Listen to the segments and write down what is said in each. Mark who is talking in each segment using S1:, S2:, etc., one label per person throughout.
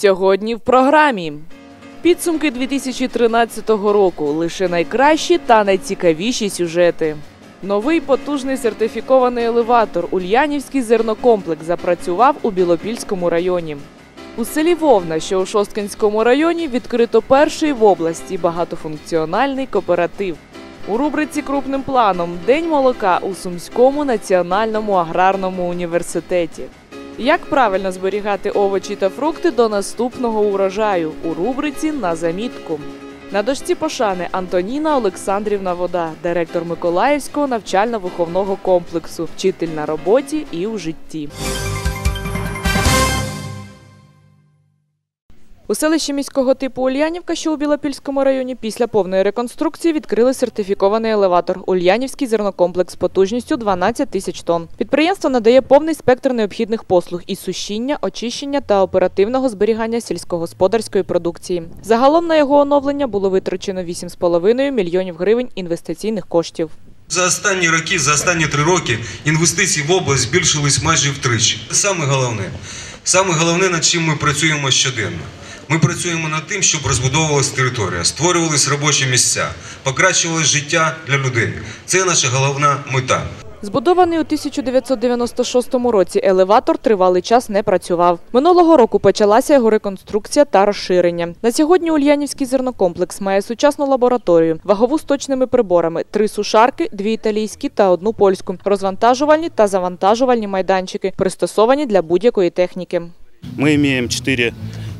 S1: Сьогодні в програмі. Підсумки 2013 року. Лише найкращі та найцікавіші сюжети. Новий потужний сертифікований елеватор Ульянівський зернокомплекс запрацював у Білопільському районі. У селі Вовна, що у Шосткинському районі, відкрито перший в області багатофункціональний кооператив. У рубриці крупним планом День молока у Сумському національному аграрному університеті. Як правильно зберігати овочі та фрукти до наступного урожаю у рубриці на замітку. На дошці пошани Антоніна Олександрівна Вода, директор Миколаївського навчально-виховного комплексу, вчитель на роботі і у житті. У селищі міського типу Ульянівка, що у Білопільському районі, після повної реконструкції відкрили сертифікований елеватор Ульянівський зернокомплекс потужністю 12 тисяч тонн. Підприємство надає повний спектр необхідних послуг із сушіння, очищення та оперативного зберігання сільськогосподарської продукції. Загалом на його оновлення було витрачено 8,5 мільйонів гривень інвестиційних коштів.
S2: За останні роки, за останні три роки інвестиції в область збільшились майже втричі. Саме головне, саме головне, над чим ми працюємо щоденно. Ми працюємо над тим, щоб розбудовувалась територія, створювались робочі місця, покращувалось життя для людей. Це наша головна мета.
S1: Збудований у 1996 році елеватор тривалий час не працював. Минулого року почалася його реконструкція та розширення. На сьогодні Ульянівський зернокомплекс має сучасну лабораторію, вагову з точними приборами, три сушарки, дві італійські та одну польську, розвантажувальні та завантажувальні майданчики, пристосовані для будь-якої техніки.
S3: Мы имеем четыре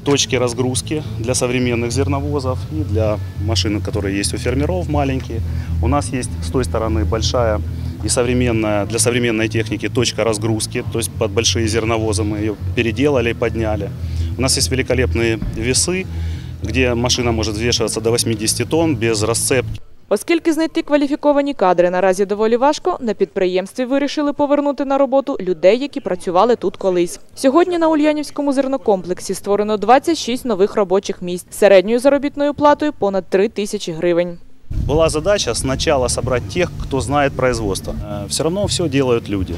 S3: точки разгрузки для современных зерновозов и для машин, которые есть у фермеров маленькие. У нас есть с той стороны большая и современная для современной техники точка разгрузки, то есть под большие зерновозы мы ее переделали, подняли. У нас есть великолепные весы, где машина может взвешиваться до 80 тонн без расцепки.
S1: Оскільки знайти кваліфіковані кадри наразі доволі важко, на підприємстві вирішили повернути на роботу людей, які працювали тут колись. Сьогодні на Ульянівському зернокомплексі створено 26 нових робочих місць середньою заробітною платою понад 3 тисячі гривень.
S3: Была задача сначала собрать тех, кто знает производство. Все равно все делают люди.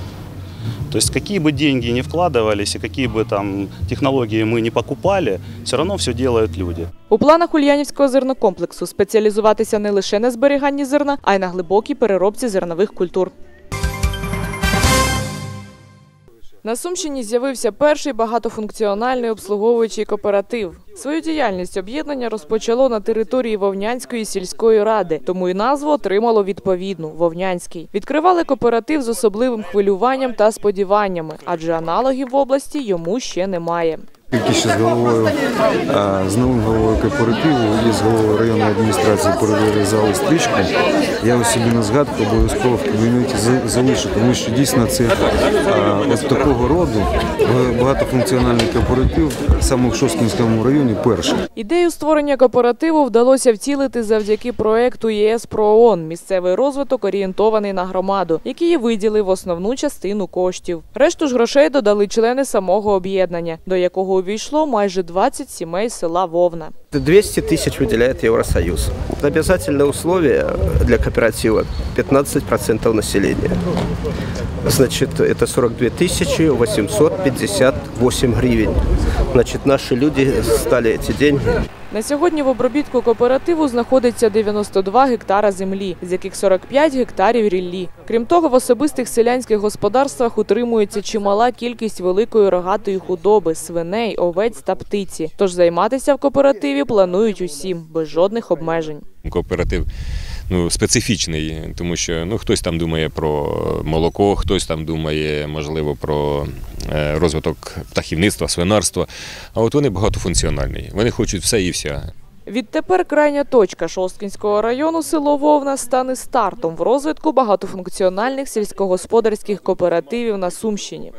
S3: То есть какие бы деньги ни вкладывались и какие бы там технологии мы не покупали, все равно все делают люди.
S1: У планах Ульянівського зернокомплексу спеціалізуватися не лише на зберіганні зерна, а й на глибокій переробці зернових культур. На Сумщині з'явився перший багатофункціональний обслуговуючий кооператив. Свою діяльність об'єднання розпочало на території Вовнянської сільської ради, тому і назву отримало відповідну Вовнянський. Відкривали кооператив з особливим хвилюванням та сподіваннями, адже аналогів в області йому ще немає.
S4: Тільки ще з головою, з новим головою кооперативу і з головою районної адміністрації перерізали стрічку. Я ось собі на згадку обов'язково в кабінеті залишу, тому що дійсно це от такого роду багатофункціональний кооператив саме в Шосткінському районі перший.
S1: Ідею створення кооперативу вдалося втілити завдяки проекту ЄС про ООН «Місцевий розвиток орієнтований на громаду, який виділив основну частину коштів. Решту ж грошей додали члени самого об'єднання, до якого увійшло майже 20 сімей села Вовна.
S5: 200 тысяч выделяет Евросоюз. Обязательное условие для кооператива 15% населения. Значит, это 42 тысячи 858 гривен. Значит, наши люди стали эти деньги
S1: На сьогодні в обробітку кооперативу знаходиться 92 гектара землі, з яких 45 гектарів ріллі. Крім того, в особистих селянських господарствах утримується чимала кількість великої рогатої худоби, свиней, овець та птиці. Тож займатися в кооперативі планують усім без жодних обмежень.
S6: кооператив ну, специфічний, тому що ну, хтось там думає про молоко, хтось там думає, можливо, про е, розвиток птахівництва, свинарства. А от вони багатофункціональні. Вони хочуть все і вся.
S1: Відтепер крайня точка Шосткінського району село Вовна стане стартом в розвитку багатофункціональних сільськогосподарських кооперативів на Сумщині.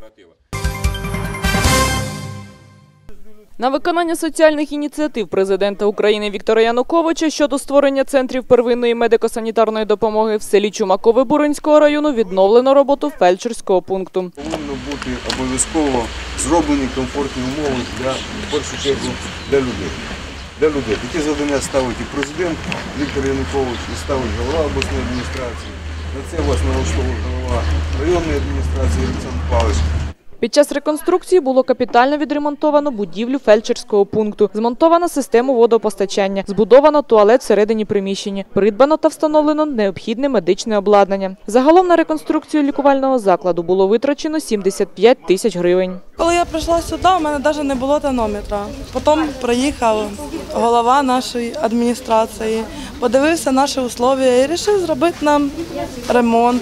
S1: На виконання соціальних ініціатив президента України Віктора Януковича щодо створення центрів первинної медико-санітарної допомоги в селі Чумакове Буринського району відновлено роботу фельдшерського пункту.
S7: повинно бути обов'язково зроблені комфортні умови для першу чергу для людей. Для людей. Такі завдання ставить і президент Віктор Янукович, і ставить голова обласної адміністрації. На це вас налаштовує голова районної адміністрації Олександр Павлович.
S1: Під час реконструкції було капітально відремонтовано будівлю фельдшерського пункту, змонтовано систему водопостачання, збудовано туалет всередині приміщення, придбано та встановлено необхідне медичне обладнання. Загалом на реконструкцію лікувального закладу було витрачено 75 тисяч гривень.
S8: Коли я прийшла сюди, у мене навіть не було тонометра. Потім приїхав голова нашої адміністрації, подивився наші условия і вирішив зробити нам ремонт.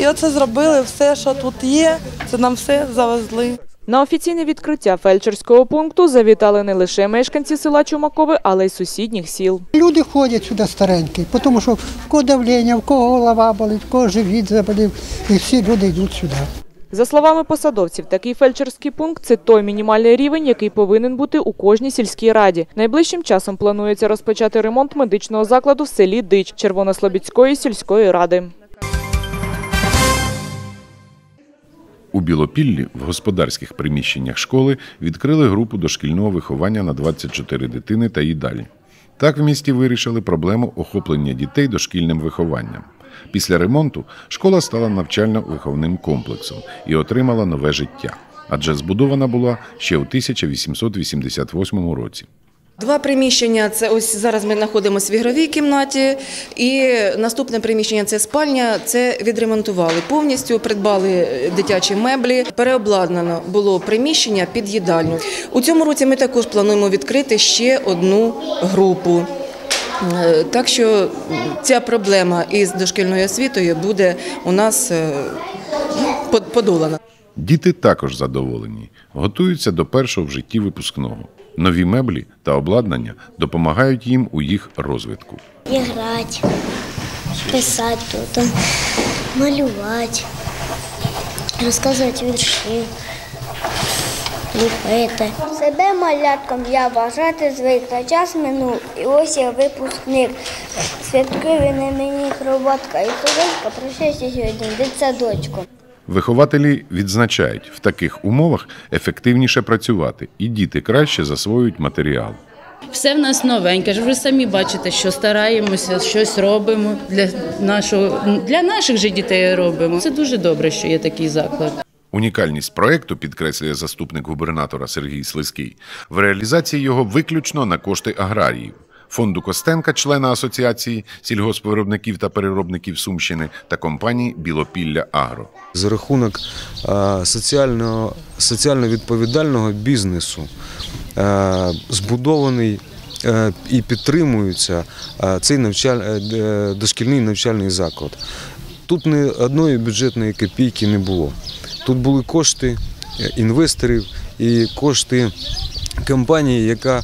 S8: І оце зробили все, що тут є, це нам все завезли.
S1: На офіційне відкриття фельдшерського пункту завітали не лише мешканці села Чумакове, але й сусідніх сіл.
S9: Люди ходять сюди старенькі, тому що в кого давлення, в кого голова болить, в кого живіт заболів, і всі люди йдуть сюди.
S1: За словами посадовців, такий фельдшерський пункт це той мінімальний рівень, який повинен бути у кожній сільській раді. Найближчим часом планується розпочати ремонт медичного закладу в селі Дич Червонослобідської сільської ради.
S10: У Білопіллі в господарських приміщеннях школи відкрили групу дошкільного виховання на 24 дитини та їдальні. Так в місті вирішили проблему охоплення дітей дошкільним вихованням. Після ремонту школа стала навчально-виховним комплексом і отримала нове життя, адже збудована була ще у 1888 році.
S11: Два приміщення це ось зараз ми знаходимося в ігровій кімнаті, і наступне приміщення це спальня. Це відремонтували повністю, придбали дитячі меблі. Переобладнано було приміщення під їдальню. У цьому році ми також плануємо відкрити ще одну групу. Е, Так що ця проблема із дошкільною освітою буде у нас е, подолана.
S10: Діти також задоволені, готуються до першого в житті випускного. Нові меблі та обладнання допомагають їм у їх розвитку.
S12: Іграти, писати тут, малювати, розказувати вірші, ліпити. Себе малятком я вважати звик, та час минув, і ось я випускник. Святкує на мені кроватка і сорочка, прощайся сьогодні, дитсадочку.
S10: Вихователі відзначають, в таких умовах ефективніше працювати, і діти краще засвоюють матеріал.
S13: Все в нас новеньке. ж Ви самі бачите, що стараємося, щось робимо для нашого для наших же дітей робимо. Це дуже добре, що є такий заклад.
S10: Унікальність проекту, підкреслює заступник губернатора Сергій Слизький, в реалізації його виключно на кошти аграріїв. Фонду Костенка, члена Асоціації сільгоспвиробників та переробників Сумщини та компанії Білопілля Агро.
S4: За рахунок соціального, соціально відповідального бізнесу збудований і підтримується цей навчаль, е, е, дошкільний навчальний заклад. Тут ні одної бюджетної копійки не було. Тут були кошти е, інвесторів і кошти компанії, яка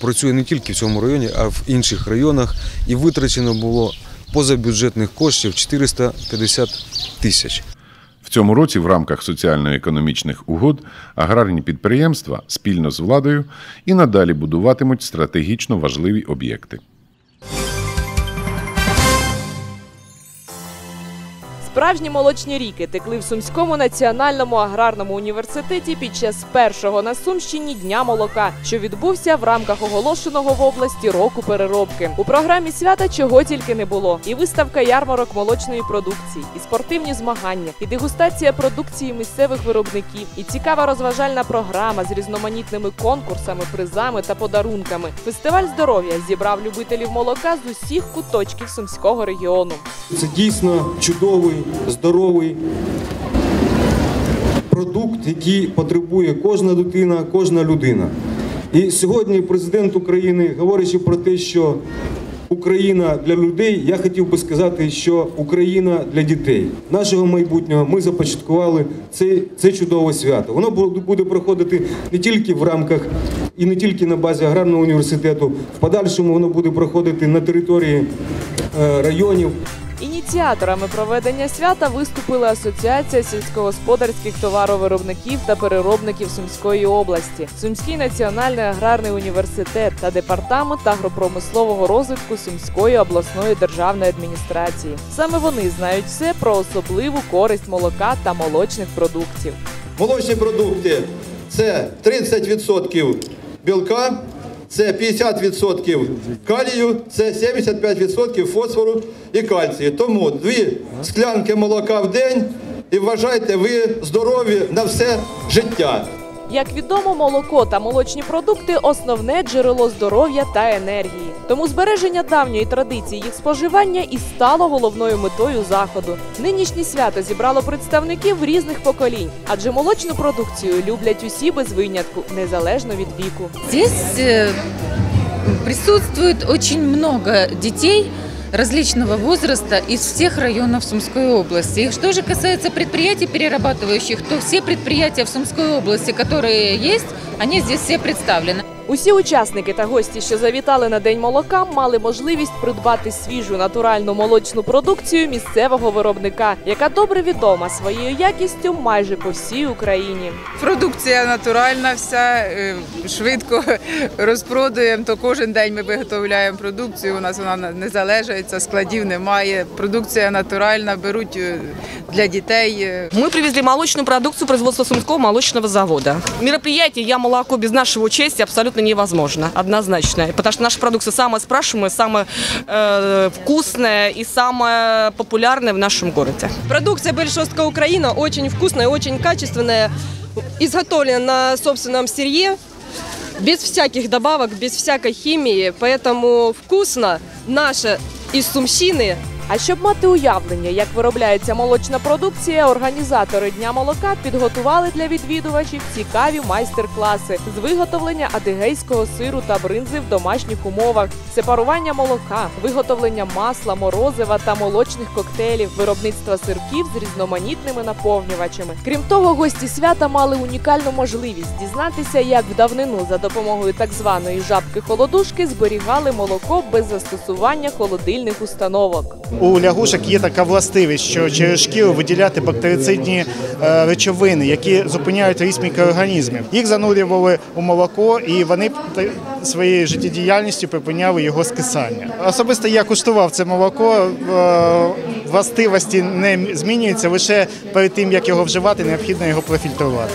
S4: працює не тільки в цьому районі, а в інших районах. І витрачено було позабюджетних коштів 450 тисяч.
S10: В цьому році в рамках соціально-економічних угод аграрні підприємства спільно з владою і надалі будуватимуть стратегічно важливі об'єкти.
S1: Справжні молочні ріки текли в Сумському національному аграрному університеті під час першого на Сумщині дня молока, що відбувся в рамках оголошеного в області року переробки. У програмі свята чого тільки не було: і виставка ярмарок молочної продукції, і спортивні змагання, і дегустація продукції місцевих виробників, і цікава розважальна програма з різноманітними конкурсами, призами та подарунками. Фестиваль здоров'я зібрав любителів молока з усіх куточків сумського регіону.
S14: Це дійсно чудовий, здоровий продукт, який потребує кожна дитина, кожна людина. І сьогодні президент України, говорячи про те, що Україна для людей, я хотів би сказати, що Україна для дітей. Нашого майбутнього ми започаткували це, це чудове свято. Воно буде проходити не тільки в рамках і не тільки на базі аграрного університету. В подальшому воно буде проходити на території е, районів.
S1: Ініціаторами проведення свята виступила Асоціація сільськогосподарських товаровиробників та переробників Сумської області, Сумський національний аграрний університет та департамент агропромислового розвитку Сумської обласної державної адміністрації. Саме вони знають все про особливу користь молока та молочних продуктів.
S15: Молочні продукти це 30% білка, це 50% калію, це 75% фосфору і кальцію. Тому дві склянки молока в день і вважайте, ви здорові на все життя.
S1: Як відомо, молоко та молочні продукти основне джерело здоров'я та енергії. Тому збереження давньої традиції їх споживання і стало головною метою заходу. Нинішнє свято зібрало представників різних поколінь, адже молочну продукцію люблять усі без винятку, незалежно від віку.
S16: Здесь э, присутствует очень много детей различного возраста из всех районов Сумской области. И что же касается предприятий перерабатывающих, то все предприятия в Сумской области, которые есть, они здесь все представлены.
S1: Усі учасники та гості, що завітали на день молока, мали можливість придбати свіжу натуральну молочну продукцію місцевого виробника, яка добре відома своєю якістю майже по всій Україні.
S17: Продукція натуральна, вся е, швидко розпродуємо. То кожен день ми виготовляємо продукцію. У нас вона не залежається, складів немає. Продукція натуральна, беруть е, для дітей. е,
S18: Мы привезли молочную продукцию производства Сумского молочного завода. Мероприятие «Я молоко» без нашего участия абсолютно невозможно, однозначно. Потому что наша продукция самая спрашиваемая, самая э, вкусная и самая популярная в нашем городе.
S19: Продукция Большостка Украина очень вкусная, очень качественная, изготовлена на собственном сырье, без всяких добавок, без всякой химии, поэтому вкусно. Наша из Сумщины
S1: А щоб мати уявлення, як виробляється молочна продукція, організатори дня молока підготували для відвідувачів цікаві майстер-класи з виготовлення адигейського сиру та бринзи в домашніх умовах, сепарування молока, виготовлення масла, морозива та молочних коктейлів, виробництва сирків з різноманітними наповнювачами. Крім того, гості свята мали унікальну можливість дізнатися, як в давнину за допомогою так званої жабки холодушки зберігали молоко без застосування холодильних установок.
S20: У лягушок є така властивість, що через шкіру виділяти бактерицидні е, речовини, які зупиняють ріст мікроорганізмів. Їх занурювали у молоко, і вони своєю життєдіяльністю припиняли його скисання. Особисто я куштував це молоко. е, Властивості не змінюються лише перед тим, як його вживати, необхідно його профільтрувати.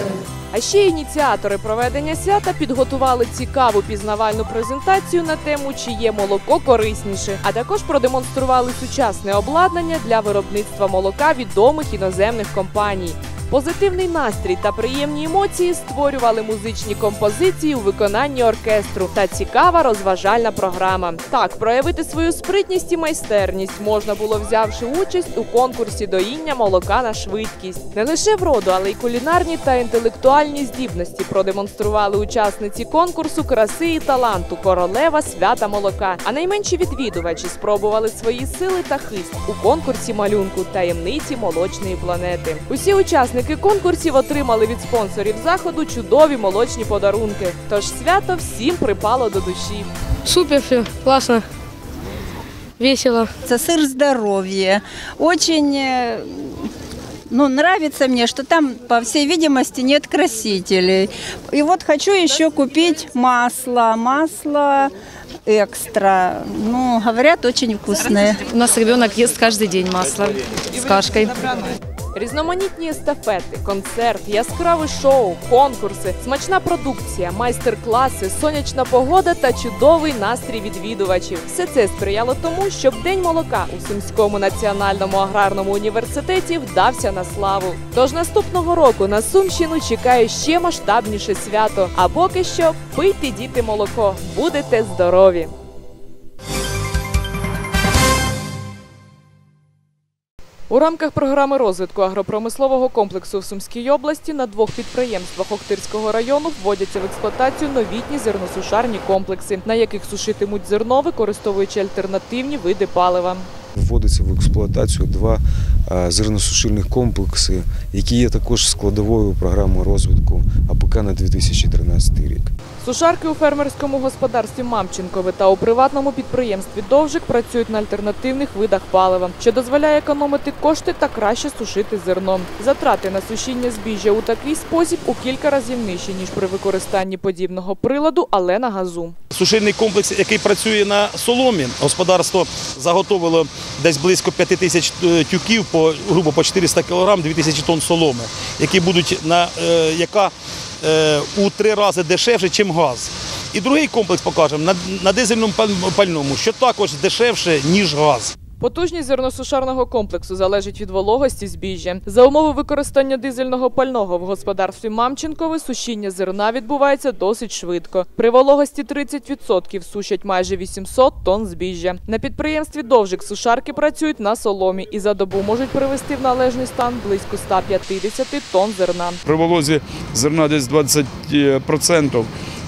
S1: А ще ініціатори проведення свята підготували цікаву пізнавальну презентацію на тему, чиє молоко корисніше, а також продемонстрували сучасне обладнання для виробництва молока відомих іноземних компаній. Позитивний настрій та приємні емоції створювали музичні композиції у виконанні оркестру та цікава розважальна програма. Так, проявити свою спритність і майстерність можна було взявши участь у конкурсі доїння молока на швидкість. Не лише вроду, але й кулінарні та інтелектуальні здібності продемонстрували учасниці конкурсу краси і таланту королева свята молока. А найменші відвідувачі спробували свої сили та хист у конкурсі малюнку таємниці молочної планети. Усі учасники конкурсів отримали від спонсорів заходу чудові молочні подарунки. Тож свято всім припало до душі.
S21: Супер все, классно, весело.
S22: Это сыр здоровья. Очень э, ну, нравится мне, что там, по всей видимости, нет красителей. И вот хочу еще купить масло. Масло экстра. Ну, говорят, очень вкусное.
S23: У нас ребенок ест каждый день масло с кашкой.
S1: Різноманітні естафети, концерт, яскраве шоу, конкурси, смачна продукція, майстер-класи, сонячна погода та чудовий настрій відвідувачів. Все це сприяло тому, щоб День молока у Сумському національному аграрному університеті вдався на славу. Тож наступного року на Сумщину чекає ще масштабніше свято. А поки що пийте діти молоко, будете здорові! У рамках програми розвитку агропромислового комплексу в Сумській області на двох підприємствах Охтирського району вводяться в експлуатацію новітні зерносушарні комплекси, на яких сушитимуть зерно, використовуючи альтернативні види палива.
S4: Вводиться в експлуатацію два е, зерносушильних комплекси, які є також складовою програми розвитку АПК на 2013 рік.
S1: Сушарки у фермерському господарстві Мамченкове та у приватному підприємстві Довжик працюють на альтернативних видах палива, що дозволяє економити кошти та краще сушити зерно. Затрати на сушіння збіжжя у такий спосіб у кілька разів нижчі ніж при використанні подібного приладу, але на газу.
S24: Сушильний комплекс, який працює на соломі, господарство заготовило десь близько 5 тисяч е, тюків по грубо по 400 кг, 2 тисячі тонн соломи, які будуть на е, яка е, у три рази дешевше, ніж газ. І другий комплекс покажемо на, на дизельному пальному, що також дешевше, ніж газ.
S1: Потужність зерносушарного комплексу залежить від вологості збіжжя. За умови використання дизельного пального в господарстві Мамченкове сушіння зерна відбувається досить швидко. При вологості 30% сушать майже 800 тонн збіжжя. На підприємстві Довжик сушарки працюють на соломі і за добу можуть привести в належний стан близько 150 тонн зерна.
S25: При волозі зерна десь 20%,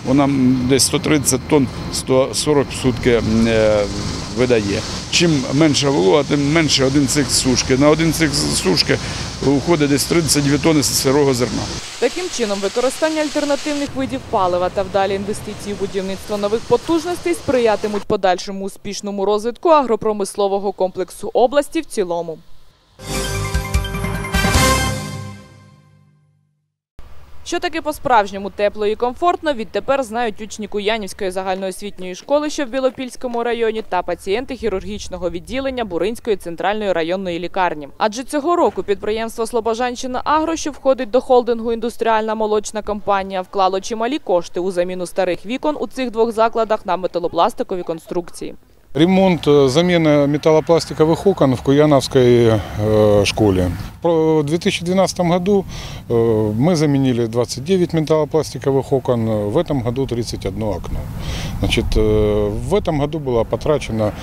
S25: вона десь 130 тонн 140 в сутки видає. Чим менша волога, тим менше один цих сушки. На один цикл сушки уходить десь 32 тонни сирого зерна.
S1: Таким чином, використання альтернативних видів палива та вдалі інвестиції в будівництво нових потужностей сприятимуть подальшому успішному розвитку агропромислового комплексу області в цілому. Що таке по-справжньому тепло і комфортно, відтепер знають учні Куянівської загальноосвітньої школи, що в Білопільському районі, та пацієнти хірургічного відділення Буринської центральної районної лікарні. Адже цього року підприємство Слобожанщина Агро, що входить до холдингу індустріальна молочна компанія, вклало чималі кошти у заміну старих вікон у цих двох закладах на металопластикові конструкції.
S26: Ремонт, э, замена металлопластиковых окон в Куяновской э, школе. Про- В 2012 году э, мы заменили 29 металлопластиковых окон, э, в этом году 31 окно. Значит, э, в этом году было потрачено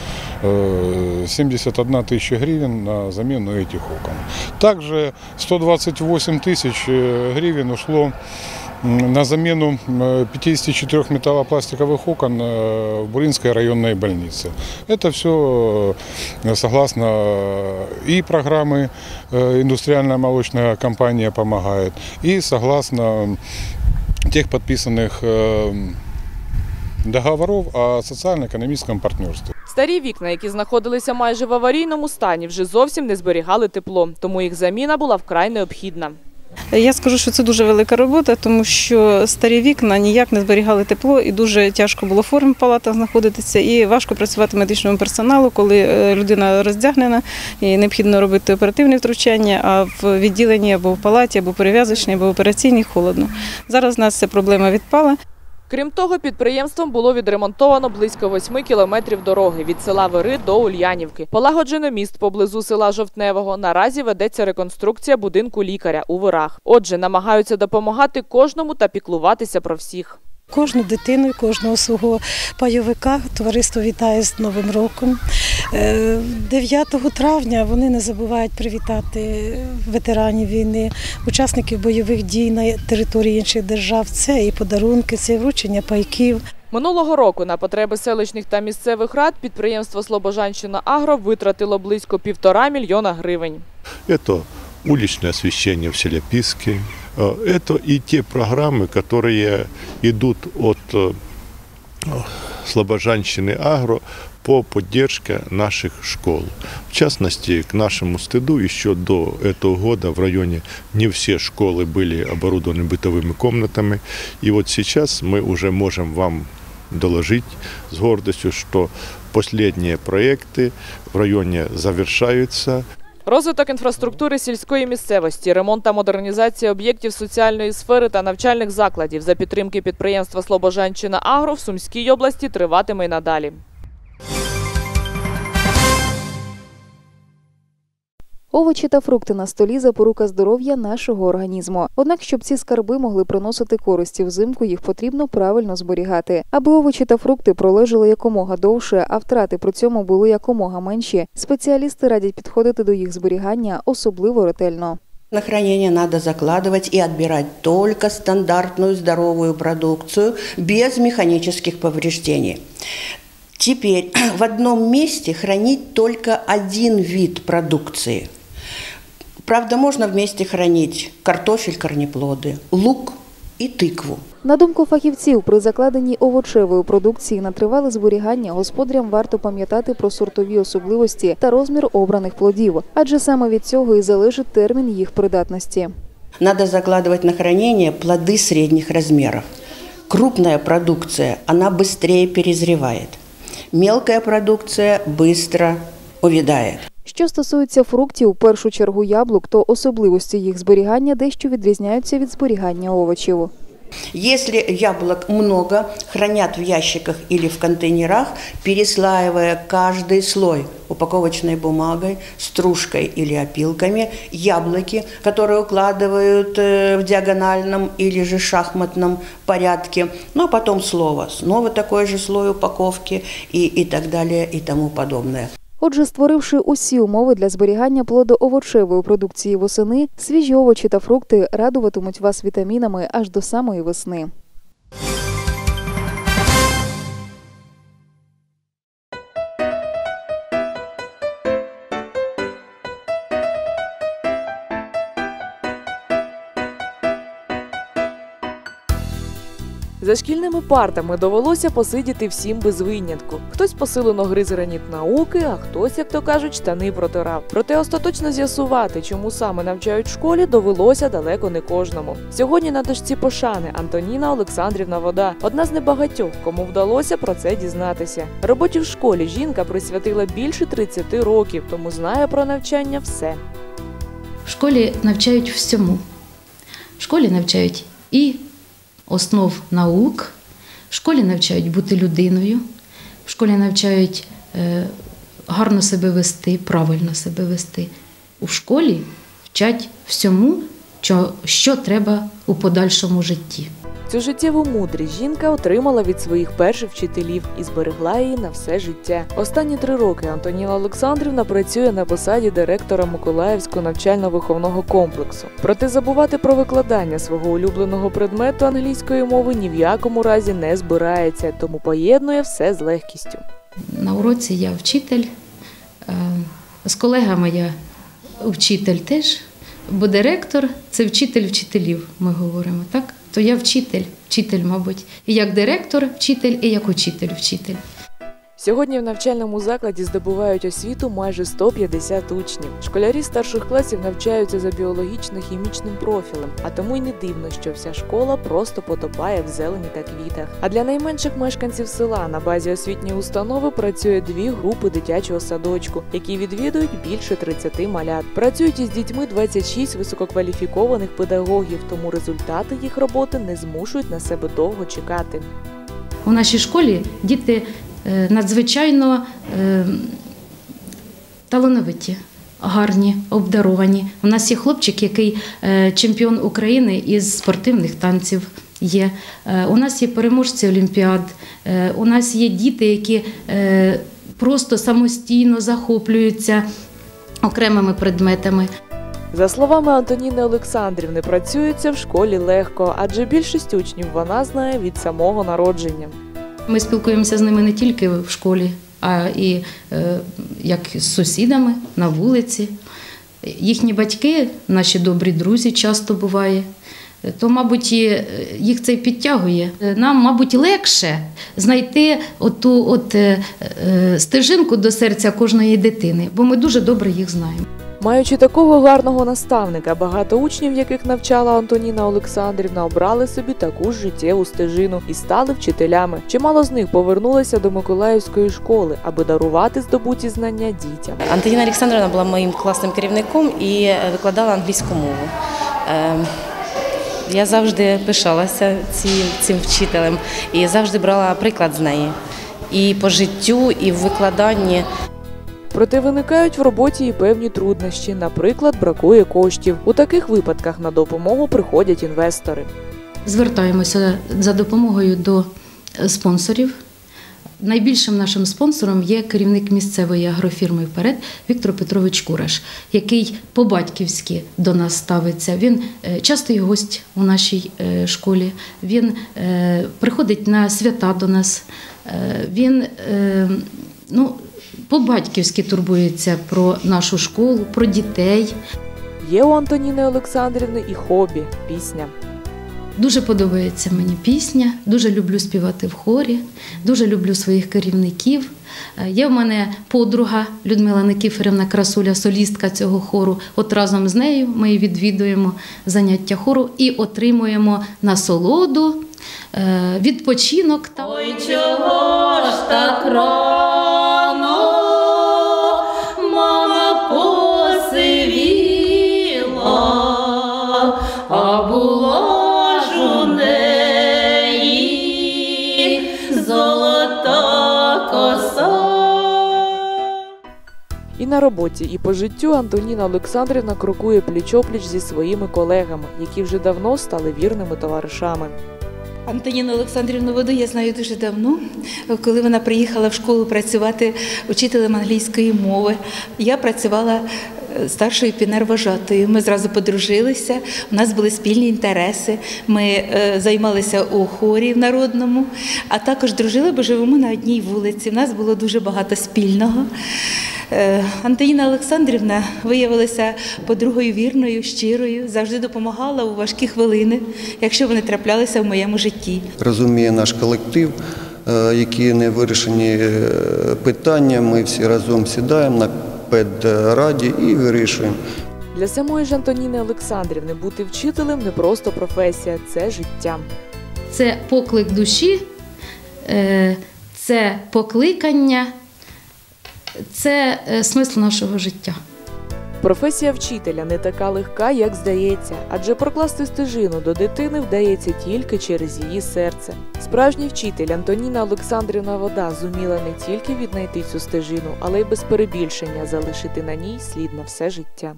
S26: э, 71 тысяча гривен на замену этих окон. Также 128 тысяч э, гривен ушло м, на замену м, 54 металлопластиковых окон э, в Буринской районной больнице. Это все согласно э, и программы э, индустриальная молочная компания помогает, и согласно тех подписанных э, договоров о социально-экономическом партнерстве.
S1: Старі вікна, які знаходилися майже в аварійному стані, вже зовсім не зберігали тепло, тому їх заміна була вкрай необхідна.
S27: Я скажу, що це дуже велика робота, тому що старі вікна ніяк не зберігали тепло і дуже тяжко було в формі в палатах знаходитися. І важко працювати медичному персоналу, коли е, людина роздягнена і необхідно робити оперативне втручання, а в відділенні або в палаті, або перев'язочній, або в операційній холодно. Зараз у нас ця проблема відпала.
S1: Крім того, підприємством було відремонтовано близько 8 кілометрів дороги від села Вири до Ульянівки. Полагоджено міст поблизу села Жовтневого. Наразі ведеться реконструкція будинку лікаря у Вирах. Отже, намагаються допомагати кожному та піклуватися про всіх.
S28: Кожну дитину, і кожного свого пайовика товариство вітає з Новим роком. Е, 9 травня вони не забувають привітати ветеранів війни, учасників бойових дій на території інших держав. Це і подарунки, це і вручення пайків.
S1: Минулого року на потреби селищних та місцевих рад підприємство Слобожанщина Агро витратило близько півтора мільйона гривень.
S29: Это уличное освещение в селе Писки. Э, Это и те программы, которые идут от э, Слобожанщины Агро по поддержке наших школ. В частности, к нашему стыду, еще до этого года в районе не все школы были оборудованы бытовыми комнатами. И вот сейчас мы уже можем вам доложить с гордостью, что последние проекты в районе завершаются.
S1: Розвиток інфраструктури сільської місцевості, ремонт та модернізація об'єктів соціальної сфери та навчальних закладів за підтримки підприємства Слобожанщина Агро в Сумській області триватиме й надалі.
S30: Овочі та фрукти на столі запорука здоров'я нашого організму. Однак, щоб ці скарби могли приносити користі взимку, їх потрібно правильно зберігати. Аби овочі та фрукти пролежали якомога довше, а втрати при цьому були якомога менші. Спеціалісти радять підходити до їх зберігання особливо ретельно.
S31: На хранение надо закладывать и отбирать только стандартную здоровую продукцию без механических повреждений. Теперь в одном месте хранить только один вид продукции. Правда, можно вместе хранить картофель, корнеплоды, лук и тыкву.
S30: На думку фахівців, при закладенні овочевої продукції на тривале зберігання господарям варто пам'ятати про сортові особливості та розмір обраних плодів, адже саме від цього і залежить термін їх придатності.
S31: Надо закладывать на хранение плоды средних размеров. Крупная продукция, она быстрее перезревает. Мелкая продукция быстро увядает.
S30: Що стосується фруктів, в першу чергу яблук, то особливості їх зберігання дещо відрізняються від зберігання овочів.
S31: Если яблок много, хранят в ящиках или в контейнерах, переслаивая каждый слой упаковочной бумагой, стружкой или опилками, яблоки, которые укладывают э, в диагональном или же шахматном порядке, ну а потом слово, снова такой же слой упаковки и, и так далее и тому подобное.
S30: Отже, створивши усі умови для зберігання плодоовочевої продукції восени, свіжі овочі та фрукти радуватимуть вас вітамінами аж до самої весни.
S1: За шкільними партами довелося посидіти всім без винятку. Хтось посилено гриз граніт науки, а хтось, як то кажуть, штани протирав. Проте остаточно з'ясувати, чому саме навчають в школі, довелося далеко не кожному. Сьогодні на дошці пошани Антоніна Олександрівна Вода, одна з небагатьох, кому вдалося про це дізнатися. Роботі в школі жінка присвятила більше 30 років, тому знає про навчання все.
S32: В школі навчають всьому. В школі навчають і основ наук, в школі навчають бути людиною, в школі навчають е, гарно себе вести, правильно себе вести. У школі вчать всьому, що, що треба у подальшому житті.
S1: Цю життєву мудрість жінка отримала від своїх перших вчителів і зберегла її на все життя. Останні три роки Антоніна Олександрівна працює на посаді директора Миколаївського навчально-виховного комплексу. Проте забувати про викладання свого улюбленого предмету англійської мови ні в якому разі не збирається, тому поєднує все з легкістю.
S32: На уроці я вчитель, е, з колегами я вчитель теж, бо директор це вчитель вчителів, ми говоримо, так? То я вчитель, вчитель, мабуть, і як директор вчитель, і як учитель вчитель.
S1: Сьогодні в навчальному закладі здобувають освіту майже 150 учнів. Школярі старших класів навчаються за біологічно-хімічним профілем, а тому й не дивно, що вся школа просто потопає в зелені та квітах. А для найменших мешканців села на базі освітньої установи працює дві групи дитячого садочку, які відвідують більше 30 малят. Працюють із дітьми 26 висококваліфікованих педагогів, тому результати їх роботи не змушують на себе довго чекати.
S32: У нашій школі діти надзвичайно е, талановиті, гарні, обдаровані. У нас є хлопчик, який е, чемпіон України із спортивних танців. Є. Е, У нас є переможці олімпіад, е, у нас є діти, які е, просто самостійно захоплюються окремими предметами.
S1: За словами Антоніни Олександрівни, працюється в школі легко, адже більшість учнів вона знає від самого народження.
S32: Ми спілкуємося з ними не тільки в школі, а і е, як з сусідами на вулиці. Їхні батьки, наші добрі друзі, часто буває. То, мабуть, е, їх це підтягує. Нам, мабуть, легше знайти оту от, е, стежинку до серця кожної дитини, бо ми дуже добре їх знаємо.
S1: Маючи такого гарного наставника, багато учнів, яких навчала Антоніна Олександрівна, обрали собі таку ж життєву стежину і стали вчителями. Чимало з них повернулися до Миколаївської школи, аби дарувати здобуті знання дітям.
S33: Антоніна Олександровна була моїм класним керівником і е, викладала англійську мову. Е, Я завжди пишалася цим, цим вчителем і завжди брала приклад з неї і по життю, і в викладанні.
S1: Проте виникають в роботі і певні труднощі. Наприклад, бракує коштів. У таких випадках на допомогу приходять інвестори.
S32: Звертаємося за допомогою до е, спонсорів. Найбільшим нашим спонсором є керівник місцевої агрофірми вперед Віктор Петрович Кураш, який по-батьківськи до нас ставиться. Він е, частий гость у нашій е, школі. Він приходить на свята до нас. Він ну, по-батьківськи турбується про нашу школу, про дітей.
S1: Є у Антоніни Олександрівни і хобі пісня.
S32: Дуже подобається мені пісня, дуже люблю співати в хорі, дуже люблю своїх керівників. Е, Є в мене подруга Людмила Никифорівна Красуля, солістка цього хору. От разом з нею ми відвідуємо заняття хору і отримуємо насолоду, е, відпочинок. Ой, чого ж так рано,
S1: на роботі, і по життю Антоніна Олександрівна крокує пліч-опліч зі своїми колегами, які вже давно стали вірними товаришами.
S34: Антоніну Олександрівну Воду я знаю дуже давно, коли вона приїхала в школу працювати учителем англійської мови. Я працювала старшою пінер-вожатою. Ми зразу подружилися, у нас були спільні інтереси. Ми е, займалися у хорі в народному, а також дружили, бо живемо на одній вулиці. У нас було дуже багато спільного. Е, Антоніна Олександрівна виявилася подругою вірною, щирою, завжди допомагала у важкі хвилини, якщо вони траплялися в моєму житті.
S35: розуміє наш колектив, е, які не вирішені питання. Ми всі разом сідаємо на педраді і вирішуємо.
S1: Для самої ж Антоніни Олександрівни бути вчителем не просто професія, це життя.
S32: Це поклик душі, е, це покликання, це е, смисл нашого життя.
S1: Професія вчителя не така легка, як здається, адже прокласти стежину до дитини вдається тільки через її серце. Справжній вчитель Антоніна Олександрівна Вода зуміла не тільки віднайти цю стежину, але й без перебільшення залишити на ній слід на все життя.